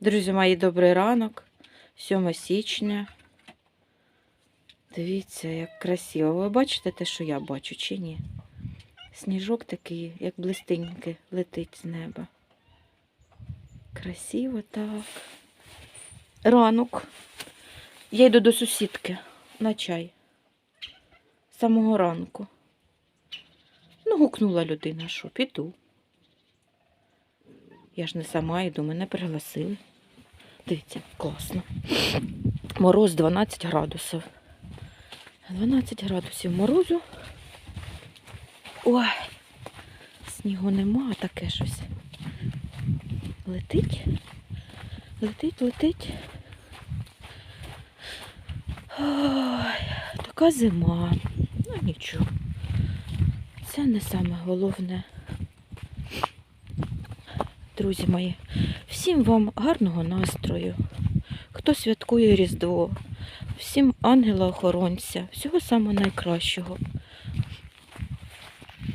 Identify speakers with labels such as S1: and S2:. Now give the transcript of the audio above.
S1: Друзі мої, добрий ранок. 7 січня. Дивіться, як красиво. Ви бачите те, що я бачу, чи ні? Сніжок такий, як блистенький, летить з неба. Красиво так. Ранок. Я йду до сусідки на чай. З самого ранку. Ну, гукнула людина, що піду. Я ж не сама йду, мене пригласили. Дивіться, класно. Мороз 12 градусів. 12 градусів морозу. Ой, снігу нема, таке щось. Летить, летить, летить. Ой, така зима. Ну нічого. Це не саме головне. Друзі мої, всім вам гарного настрою. Хто святкує Різдво, всім ангела-охоронця, всього самого найкращого.